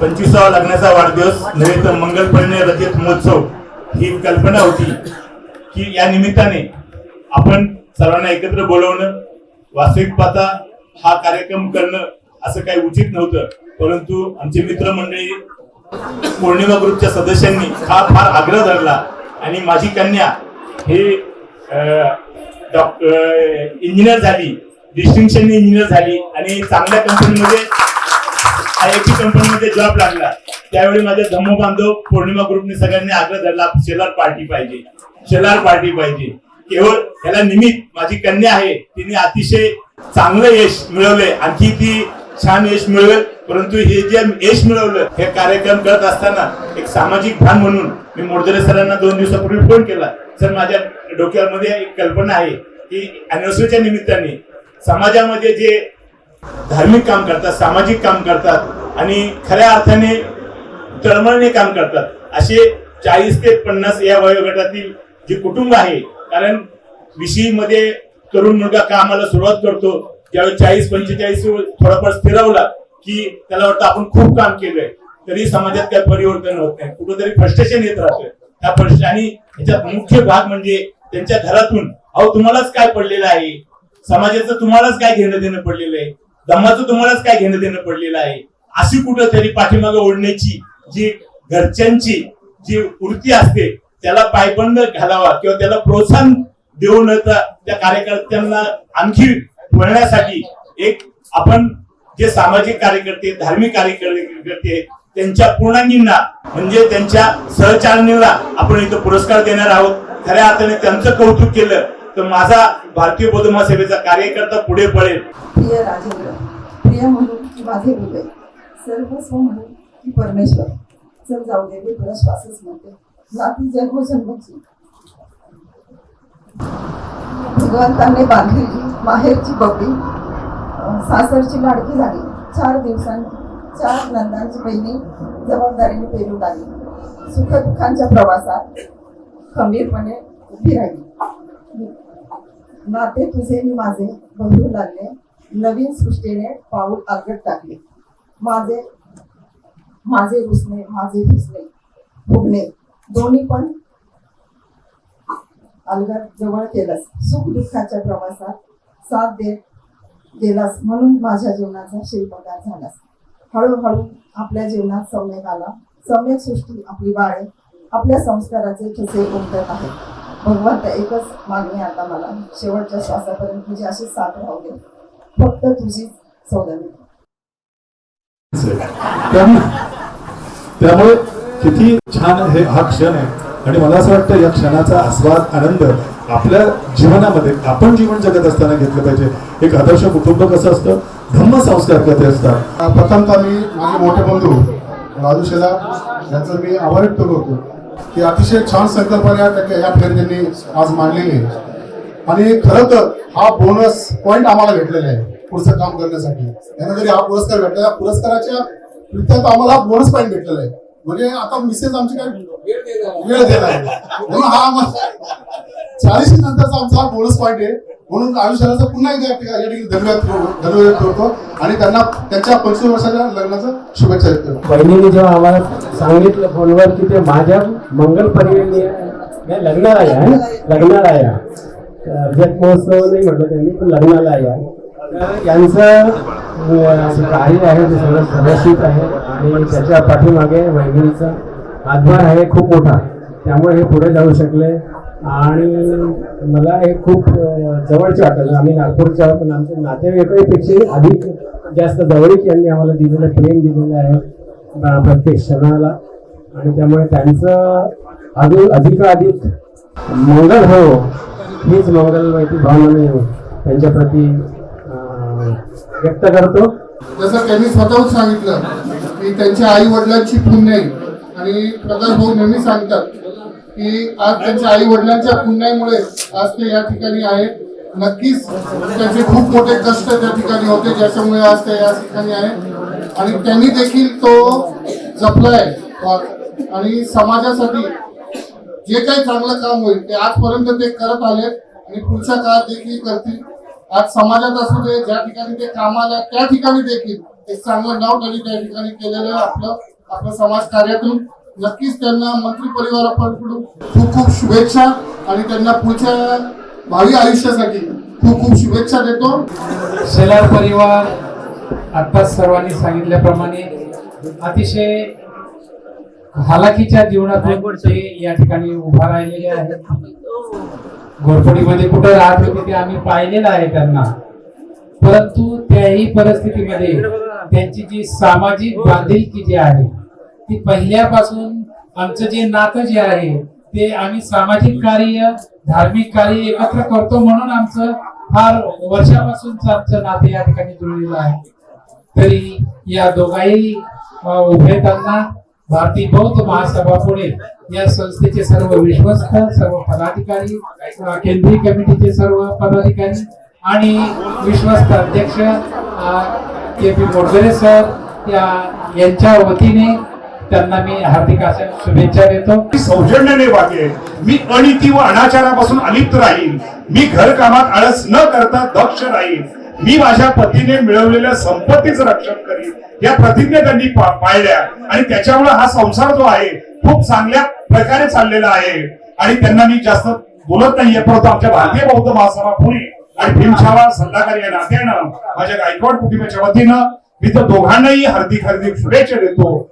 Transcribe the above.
पंचवीसावा लग्नाचा वाढदिवस नव्हे तर मंगलपर्णे रजत महोत्सव ही कल्पना होती की या निमित्ताने आपण सर्वांना एकत्र बोलवणं वास्तविक पाहता हा कार्यक्रम करणं असं काही उचित नव्हतं. परंतु आमचे मित्रमंडळी पौर्णिमा ग्रुपच्या सदस्यांनी हा फार आग्रह धरला आणि माझी कन्या हे डॉक्टर इंजिनियर झाली डिस्टिंक्शन इंजिनियर झाली आणि चांगल्या कंपनीमध्ये आय कंपनीमध्ये जॉब लागला. त्यावेळी माझ्या धम्म बांधव पौर्णिमा ग्रुपने सगळ्यांनी आग्रह धरला शेलार पार्टी पाहिजे. शेलार पार्टी पाहिजे. केवळ याला निमित्त माझी कन्या आहे तिने अतिशय चांगलं यश मिळवलंय. आणखी ती छान यश मिळवेल परंतु हे जे यश मिळवलं हे कार्यक्रम करत असताना एक सामाजिक भान म्हणून मी मोडदरे सरांना दोन दिवसापूर्वी फोन केला. सर माझ्या डोक्यामध्ये एक कल्पना आहे की अॅनिव्हर्सरीच्या निमित्ताने समाजामध्ये जे धार्मिक काम करतात सामाजिक काम करतात आणि खऱ्या अर्थाने तळमळणे काम करतात. असे चाळीस ते पन्नास या वयोगटातील जे कुटुंब आहे कारण विशी मध्ये तरुण मुलगा कामाला सुरुवात करतो ज्यावेळी चाळीस पंचेचाळीस थोडाफार स्थिरवला की त्याला वाटतं आपण खूप काम केलंय तरी समाजात काही परिवर्तन होत नाही कुठंतरी फ्रस्ट्रेशन येत राहतं त्या फ्रस्ट आणि त्याच्यात मुख्य भाग म्हणजे त्यांच्या घरातून अहो तुम्हालाच काय पडलेलं आहे? समाजाचं तुम्हालाच काय घेणं देणं पडलेलं आहे? दमाचं तुम्हालाच काय घेणं देणं पडलेलं आहे? अशी कुठंतरी पाठीमागे ओढण्याची जी घरच्यांची जी वृत्ती असते त्याला पायबंद घालावा किंवा त्याला प्रोत्साहन देऊ न त्या कार्यकर्त्यांना आणखी वळण्यासाठी एक आपण जे सामाजिक कार्यकर्ते धार्मिक कार्यकर्ते त्यांच्या पूर्णांगींना म्हणजे त्यांच्या सहचारणीला आपण इथं पुरस्कार देणार आहोत. खऱ्या अर्थाने त्यांचं कौतुक केलं तर माझा भारतीय बौद्ध सेवेचा कार्यकर्ता पुढे पळेल प्रिय राजेंद्र प्रिय म्हणून की माझे हृदय सर्वस्व म्हणून की परमेश्वर. चल जाऊ दे मी तुला श्वासच म्हणते जाती जन्म हो जन्मची भगवंतांनी बांधलेली माहेरची बबडी सासरची लाडकी झाली चार दिवसांनी चार नंदांची बहिणी जबाबदारीने पेरून आली. सुखदुःखांच्या प्रवासात खंबीरपणे उभी राहिली. नाते तुझे मी माझे बंधू लागले. नवीन सृष्टीने पाऊल आगत टाकले. माझे माझे रुसणे माझे फुसणे फुगणे दोन्ही पण अलगद जवळ केलंस. सुख दुःखाच्या प्रवासात साथ देत गेलास म्हणून माझ्या जीवनाचा शिल्पकार झालास. हळूहळू आपल्या जीवनात सम्यक आला. सम्यक सृष्टी आपली बाळे आपल्या संस्काराचे ठसे उमटत आहेत. भगवंत एकच मागणी आता मला. शेवटच्या श्वासापर्यंत म्हणजे अशीच साथ राहू दे. फक्त सौदामी त्यामुळे त्यामुळे किती छान हे हा क्षण आहे. आणि मला असं वाटतं या क्षणाचा आस्वाद आनंद आपल्या जीवनामध्ये आपण जीवन जगत असताना घेतलं पाहिजे. एक आदर्श कुटुंब कसं असतं? धम्म संस्कार कसे असतात? प्रथमतः मी माझे मोठे बंधू राजू शेला यांचं मी आभार करतो की अतिशय छान संकल्पना या ठिकाणी त्यांनी आज मांडलेली आहे. आणि खरं तर हा बोनस पॉईंट आम्हाला भेटलेला आहे पुढचं काम करण्यासाठी. यांना जरी हा पुरस्कार भेटला या पुरस्काराच्या रित्यात आम्हाला हा बोनस पॉईंट भेटलेला आहे. म्हणजे आता मिसेस आमची काय वेळ देणार आहे म्हणून हा आम्हाला चाळीस नंतरचा आमचा हा बोनस पॉईंट आहे. म्हणून आयुष्याचा पुन्हा एकदा या ठिकाणी धन्यवाद करतो- धन्यवाद करतो. आणि त्यांना त्यांच्या पंचवीस वर्षाच्या लग्नाचं शुभेच्छा करतो बहिणीने जेव्हा आम्हाला सांगितलं फोनवर की ते माझ्या मंगल परिवार लग्नाला या? लग्नाला या. रजत महोत्सव नाही म्हटलं त्यांनी पण लग्नाला या. यांचं कार्य आहे ते सगळं सदस्यित आहे. आणि त्याच्या पाठीमागे बहिणीचा हातभार आहे खूप मोठा. त्यामुळे हे पुढे जाऊ शकले. आणि मला हे खूप जवळचे वाटलं. आम्ही नागपूरच्या आहोत, पण आमच्या नातेवाईकापेक्षा अधिक जास्त जवळीक यांनी आम्हाला दिलेलं प्रेम दिलेलं आहे प्रत्येक क्षणाला. आणि त्यामुळे त्यांचं अजून अधिकाधिक मंगल हो. हीच मंगल माहिती भावना मी त्यांच्या प्रती व्यक्त करतो. जसं त्यांनी स्वतःहून सांगितलं की त्यांच्या आई वडिलांची पुण्याई आणि प्रकाश भाऊ नेहमी सांगतात की आज त्यांच्या आई वडिलांच्या पुण्याईमुळे आज ते या ठिकाणी आहेत. नक्कीच त्यांचे खूप मोठे कष्ट त्या ठिकाणी होते ज्याच्यामुळे आज ते या ठिकाणी आहे आणि त्यांनी देखील तो जपलाय आणि समाजासाठी जे काही चांगलं काम होईल ते आजपर्यंत ते करत आलेत. आणि पुढच्या काळात देखील करतील. आज समाजात असू दे ज्या ठिकाणी ते कामाला त्या ठिकाणी देखील एक चांगलं नाव त्यांनी त्या ठिकाणी केलेलं आहे आपलं आपलं समाज कार्यातून. नक्कीच त्यांना मंत्री परिवाराकडून खूप खूप शुभेच्छा आणि त्यांना पुढच्या भावी आयुष्यासाठी खूप खूप शुभेच्छा देतो. शेलार परिवार आत्ताच सर्वांनी सांगितल्याप्रमाणे अतिशय हालाकीच्या जीवनातून ते या ठिकाणी उभा राहिलेले आहेत. घोरपडीमध्ये कुठे राहत होते ते आम्ही पाहिलेलं आहे त्यांना. परंतु त्याही परिस्थितीमध्ये त्यांची जी सामाजिक बांधिलकी जी आहे ती पहिल्यापासून आमचं जे नातं जे आहे ते आम्ही सामाजिक कार्य धार्मिक कार्य एकत्र करतो म्हणून आमचं फार वर्षापासूनच आमचं नातं या ठिकाणी जुळलेलं आहे. तरी या दोघाही अ, उभयतांना भारतीय बौद्ध महासभा पुणे या संस्थेचे सर्व विश्वस्त सर्व पदाधिकारी केंद्रीय कमिटीचे सर्व पदाधिकारी आणि विश्वस्त अध्यक्ष के पी मोडगरे सर या यांच्या वतीने त्यांना मी हार्दिक अशा शुभेच्छा देतो. मी सौजन्याने वागेन मी अनिती व अनाचारापासून अलिप्त राहील मी घरकामात आळस न करता दक्ष राहील मी माझ्या पतीने मिळवलेल्या संपत्तीचं रक्षण करीन. या प्रतिज्ञा त्यांनी पाळल्या. आणि त्याच्यामुळे हा संसार जो आहे खूप चांगल्या प्रकारे चाललेला आहे. आणि त्यांना मी जास्त बोलत नाहीये परंतु आमच्या भारतीय बौद्ध महासभा पुणे आणि भीमछावा सल्लागार या नात्यानं माझ्या गायकवाड कुटुंबाच्या वतीनं मी तर दोघांनाही हार्दिक हार्दिक शुभेच्छा देतो.